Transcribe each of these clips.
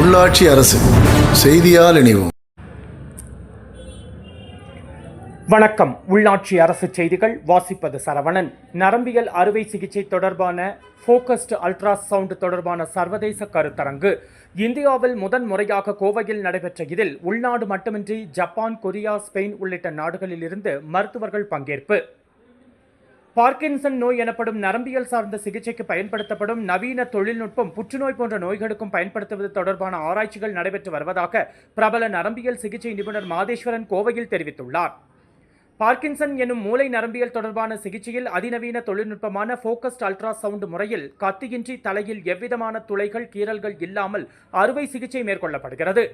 உள்ளாட்சி அரசு. செய்தியால் இணைவோம். வணக்கம். உள்ளாட்சி அரசு செய்திகள் வாசிப்பது சரவணன். நரம்பியல் அறுவை சிகிச்சை தொடர்பான ஃபோக்கஸ்டு அல்ட்ராசவுண்ட் தொடர்பான சர்வதேச கருத்தரங்கு. இந்தியாவில் முதன் முறையாக கோவையில் நடைபெற்ற இதில் உள்நாடு மட்டுமின்றி ஜப்பான் கொரியா ஸ்பெயின் உள்ளிட்ட நாடுகளில் இருந்து மருத்துவர்கள் பங்கேற்பு. பார்க்கின்சன் நோய் எனப்படும் நரம்பியல் சார்ந்த சிகிச்சைக்கு பயன்படுத்தப்படும் நவீன தொழில்நுட்பம் புற்றுநோய் போன்ற நோய்களுக்கும் பயன்படுத்துவது தொடர்பான ஆராய்ச்சிகள் நடைபெற்று வருவதாக பிரபல நரம்பியல் சிகிச்சை நிபுணர் மாதேஸ்வரன் கோவையில் தெரிவித்துள்ளார். பார்க்கின்சன் எனும் மூளை நரம்பியல் தொடர்பான சிகிச்சையில் அதிநவீன தொழில்நுட்பமான ஃபோக்கஸ்ட் அல்ட்ராசவுண்ட் முறையில் கத்தியின்றி தலையில் எவ்விதமான துளைகள் கீறல்கள் இல்லாமல் அறுவை சிகிச்சை மேற்கொள்ளப்படுகிறது.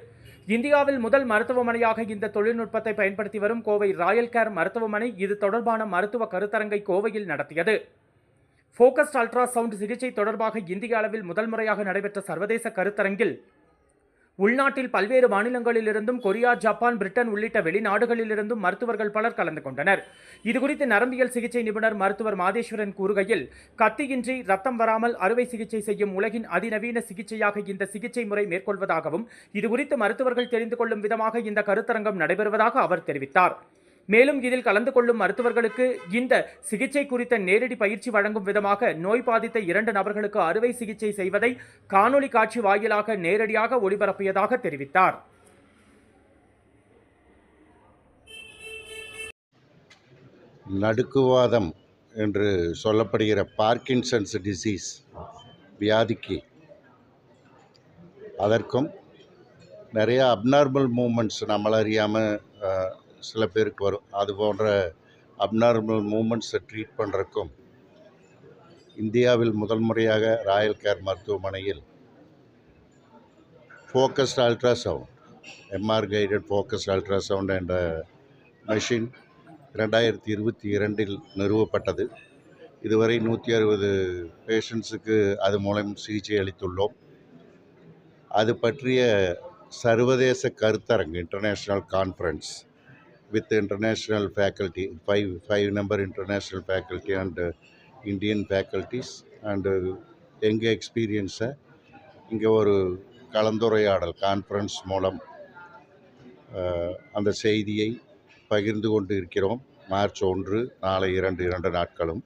இந்தியாவில் முதல் மருத்துவமனையாக இந்த தொழில்நுட்பத்தை பயன்படுத்தி வரும் கோவை ராயல் கேர் மருத்துவமனை இது தொடர்பான மருத்துவ கருத்தரங்கை கோவையில் நடத்தியது. ஃபோக்கஸ்ட் அல்ட்ராசவுண்ட் சிகிச்சை தொடர்பாக இந்திய அளவில் முதல் முறையாக நடைபெற்ற சர்வதேச கருத்தரங்கில் உள்நாட்டில் பல்வேறு மாநிலங்களிலிருந்தும் கொரியா ஜப்பான் பிரிட்டன் உள்ளிட்ட வெளிநாடுகளிலிருந்தும் மருத்துவர்கள் பலர் கலந்து கொண்டனர். இதுகுறித்து நரம்பியல் சிகிச்சை நிபுணர் மருத்துவர் மாதேஸ்வரன் கூறுகையில் கத்தியின்றி ரத்தம் வராமல் அறுவை சிகிச்சை செய்யும் உலகின் அதிநவீன சிகிச்சையாக இந்த சிகிச்சை முறை மேற்கொள்வதாகவும் இதுகுறித்து மருத்துவர்கள் தெரிந்து கொள்ளும் விதமாக இந்த கருத்தரங்கம் நடைபெறுவதாக அவர் தெரிவித்தார். மேலும் இதில் கலந்து கொள்ளும் மருத்துவர்களுக்கு இந்த சிகிச்சை குறித்த நேரடி பயிற்சி வழங்கும் விதமாக நோய் பாதித்த இரண்டு நபர்களுக்கு அறுவை சிகிச்சை செய்வதை காணொளி காட்சி வாயிலாக நேரடியாக ஒளிபரப்பியதாக தெரிவித்தார். நடுக்குவாதம் என்று சொல்லப்படுகிற பார்க்கின்சன்ஸ் டிசீஸ் வியாதிக்கு அதற்கும் நிறைய அப்நார்மல் மூமெண்ட்ஸ் நம்மள அறியாமல் சில பேருக்கு வரும். அது போன்ற அப்நார்மல் மூமெண்ட்ஸை ட்ரீட் பண்ணுறக்கும் இந்தியாவில் முதல் முறையாக ராயல் கேர் மருத்துவமனையில் focused ultrasound MR guided focused ultrasound என்ற மெஷின் ரெண்டாயிரத்தி இருபத்தி இரண்டில் நிறுவப்பட்டது. இதுவரை நூற்றி அறுபது பேஷண்ட்ஸுக்கு அது மூலம் சிகிச்சை அளித்துள்ளோம். அது பற்றிய சர்வதேச கருத்தரங்கு international conference with international faculty five five number international faculty and Indian faculties and எங்கள் எக்ஸ்பீரியன்ஸை இங்கே ஒரு கலந்துரையாடல் கான்ஃபரன்ஸ் மூலம் அந்த செய்தியை பகிர்ந்து கொண்டு இருக்கிறோம். மார்ச் ஒன்று நாளை இரண்டு இரண்டு நாட்களும்.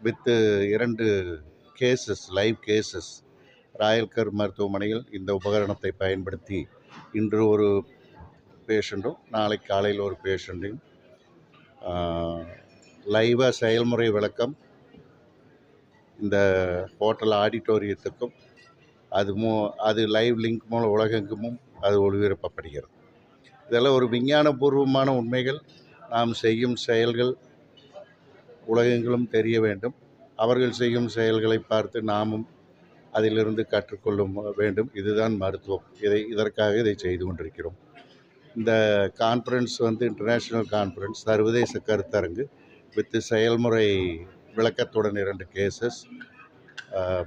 வித்து uh, இரண்டு கேசஸ் லைவ் கேசஸ் ராயல்கர் மருத்துவமனையில் இந்த உபகரணத்தை பயன்படுத்தி இன்று ஒரு பேஷண்ட்டும் நாளை காலையில் ஒரு பேஷண்ட்டையும் லைவாக செயல்முறை விளக்கம் இந்த ஹோட்டல் ஆடிட்டோரியத்துக்கும் அது மூ அது லைவ் லிங்க் மூலம் உலகெங்குமும் அது ஒளிபரப்பப்படுகிறது. இதெல்லாம் ஒரு விஞ்ஞானபூர்வமான உண்மைகள். நாம் செய்யும் செயல்கள் உலகெங்கிலும் தெரிய வேண்டும். அவர்கள் செய்யும் செயல்களை பார்த்து நாமும் அதிலிருந்து கற்றுக்கொள்ளும் வேண்டும். இதுதான் மருத்துவம். இதை இதற்காக இதை செய்து கொண்டிருக்கிறோம். இந்த கான்ஃபரன்ஸ் வந்து இன்டர்நேஷ்னல் கான்ஃபரன்ஸ் சர்வதேச கருத்தரங்கு வித் செயல்முறை விளக்கத்துடன் இரண்டு கேசஸ்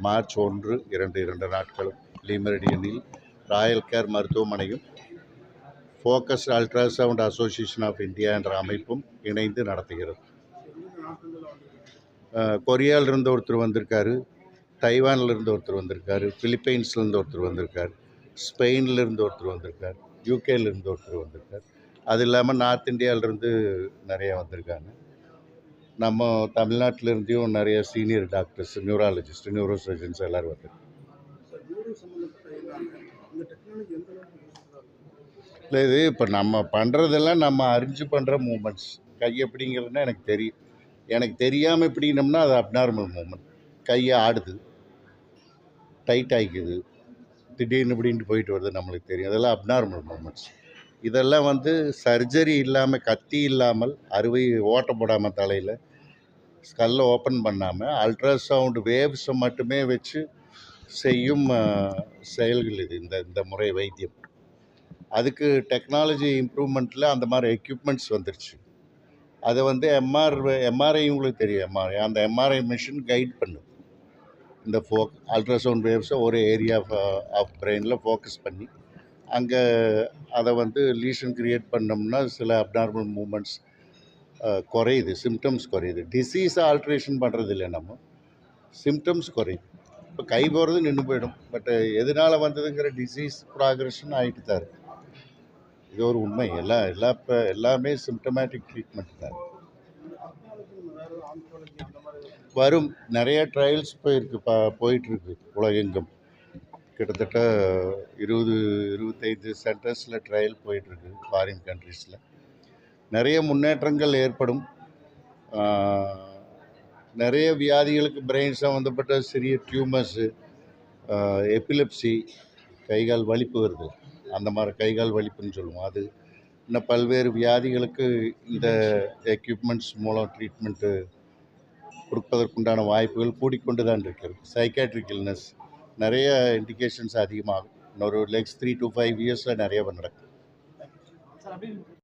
மார்ச் ஒன்று இரண்டு இரண்டு நாட்களும் லீமெரிடியனில் ராயல் கேர் மருத்துவமனையும் focus ultrasound association of India என்ற அமைப்பும் இணைந்து நடத்துகிறது. கொரியாவிலிருந்து ஒருத்தர் வந்திருக்காரு தைவானிலிருந்து ஒருத்தர் வந்திருக்காரு ஃபிலிப்பைன்ஸ்லேருந்து ஒருத்தர் வந்திருக்காரு ஸ்பெயின்லேருந்து ஒருத்தர் வந்திருக்காரு. யூகேலேருந்து ஒருத்தர் வந்திருக்கார். அது இல்லாமல் நார்த் இந்தியாவிலேருந்து நிறைய வந்திருக்காங்க. நம்ம தமிழ்நாட்டிலேருந்தையும் நிறைய senior doctors neurologist neuro surgeons எல்லோரும் வந்திருக்காங்க. இல்லை இது இப்போ நம்ம பண்ணுறதெல்லாம் நம்ம அறிஞ்சு பண்ணுற மூமெண்ட்ஸ் கை எப்படிங்கிறதுனா எனக்கு தெரியும். எனக்கு தெரியாமல் எப்படினோம்னா அது அப்நார்மல் மூமெண்ட் கையை ஆடுது. டைட் ஆகிக்குது. திடீர்னு இப்படின்ட்டு போயிட்டு வருது நம்மளுக்கு தெரியும். அதெல்லாம் அப்நார்மல் மூமெண்ட்ஸ் இதெல்லாம் வந்து சர்ஜரி இல்லாமல் கத்தி இல்லாமல் அறுவை ஓட்ட போடாமல் தலையில் ஸ்கல்லை ஓப்பன் பண்ணாமல் அல்ட்ராசவுண்டு வேவ்ஸை மட்டுமே வச்சு செய்யும் செயல்கள் இது இந்த இந்த முறை வைத்தியம். அதுக்கு டெக்னாலஜி இம்ப்ரூவ்மெண்ட்டில் அந்த மாதிரி எக்யூப்மெண்ட்ஸ் வந்துருச்சு. அதை வந்து எம்ஆர் எம்ஆர்ஐ உங்களுக்கு தெரியும் எம்ஆர்ஐ அந்த எம்ஆர்ஐ மிஷின் கைட் பண்ணும். இந்த ஃபோ அல்ட்ராசவுண்ட் வேவ்ஸை ஒரு ஏரியா ஆஃப் பிரெயினில் ஃபோக்கஸ் பண்ணி அங்கே அதை வந்து லீஷன் க்ரியேட் பண்ணோம்னா சில அப்நார்மல் மூமெண்ட்ஸ் குறையுது சிம்டம்ஸ் குறையுது. டிசீஸை ஆல்ட்ரேஷன் பண்ணுறது இல்லை நம்ம. சிம்டம்ஸ் குறையுது. இப்போ கை போகிறது நின்று போயிடும். பட் எதனால் வந்ததுங்கிற டிசீஸ் ப்ராக்ரெஷன் ஆகிட்டு தான் இருக்குது இது ஒரு உண்மை. எல்லா எல்லா இப்போ எல்லாமே சிம்டமேட்டிக் ட்ரீட்மெண்ட் தான் வரும். நிறைய ட்ரையல்ஸ் போயிருக்கு ப போயிட்டுருக்கு உலகெங்கும். கிட்டத்தட்ட இருபது இருபத்தைந்து சென்டர்ஸில் ட்ரையல் போயிட்டுருக்கு ஃபாரின் கண்ட்ரீஸில் நிறைய முன்னேற்றங்கள் ஏற்படும். நிறைய வியாதிகளுக்கு பிரெயின் சம்மந்தப்பட்ட சிறிய டியூமர்ஸு எபிலெப்சி கைகால் வலிப்பு வருது. அந்த மாதிரி கைகால் வலிப்புன்னு சொல்லுவோம். அது இன்னும் பல்வேறு வியாதிகளுக்கு இந்த எக்யூப்மெண்ட்ஸ் மூலம் ட்ரீட்மெண்ட்டு கொடுப்பதற்குண்டான வாய்ப்புகள் கூடிக்கொண்டு தான் இருக்கிறது. சைக்காட்ரிக் இல்னஸ் நிறைய இண்டிகேஷன்ஸ் அதிகமாகும். இன்னொரு லெக்ஸ் த்ரீ டு ஃபைவ் இயர்ஸில் நிறைய நடக்கும்.